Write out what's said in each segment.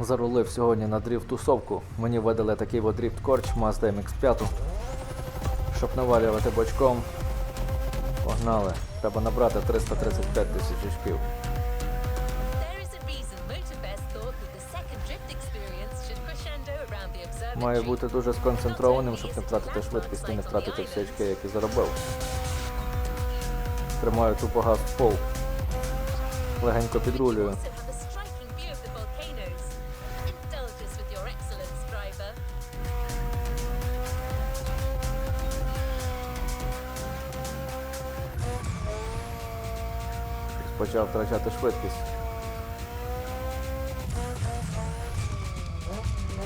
Зарулив сьогодні на дріфт тусовку. Мені видали такий от дріфт корч Mazda MX5. Щоб навалювати бочком. Погнали. Треба набрати 335 тисяч очків. Має бути дуже сконцентрованим, щоб не втратити швидкість і не втратити всі очки, які заробив. Тримаю тупо газ в пол. Легенько підрулюю. Почав втрачати швидкість.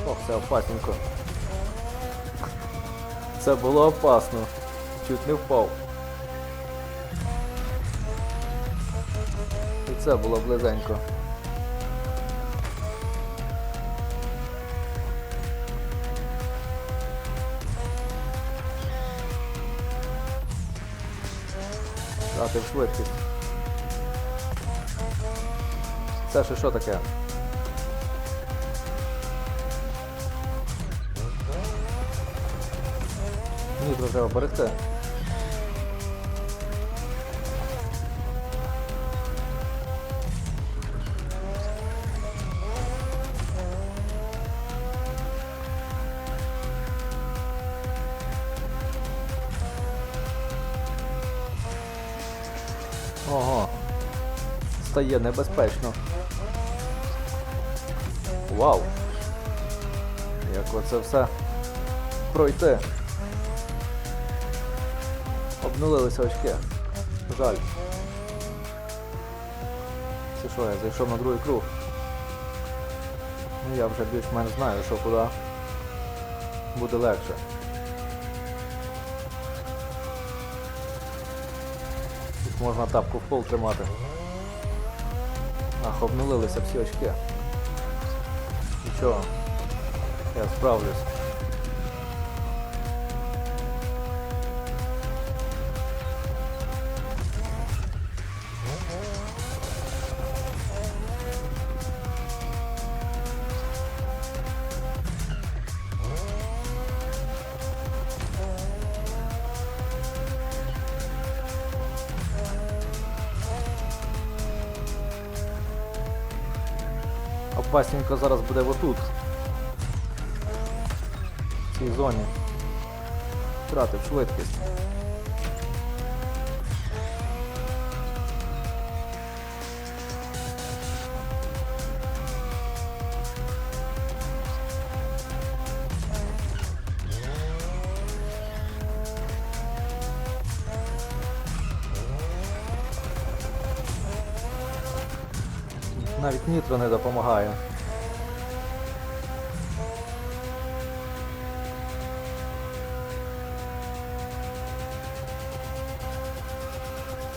Ох, це опасненько. Це було опасно. Чуть не впав. І це було близенько. Втратив швидкість. Це що таке? Нітро треба берегти. Ого. Стає небезпечно. Вау! Як оце все пройти. Обнулилися очки. Жаль. Це що, я зайшов на другий круг. Ну я вже більш-менш знаю, що куди буде легше. Тут можна тапку в пол тримати. Ах, обнулилися всі очки. Нічого, я справлюсь. Опасненько зараз буде отут. В цій зоні. Втратив швидкість. Навіть нітро не допомагає.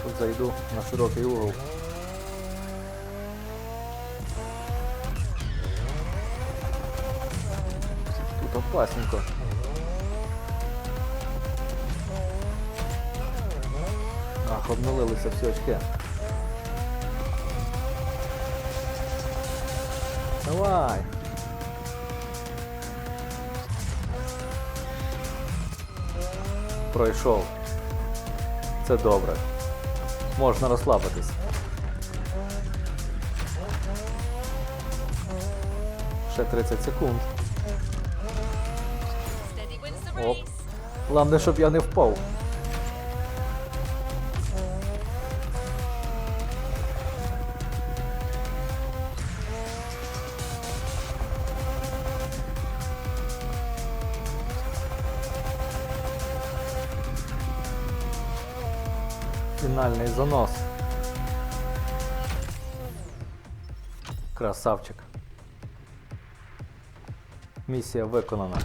Тут зайду на широкий угол. Тут опасненько. Ах, обнулилися всі очки. Давай. Пройшов. Це добре. Можна розслабитись. Ще 30 секунд. Оп. Головне, щоб я не впав. Фінальний занос. Красавчик. Місія виконана.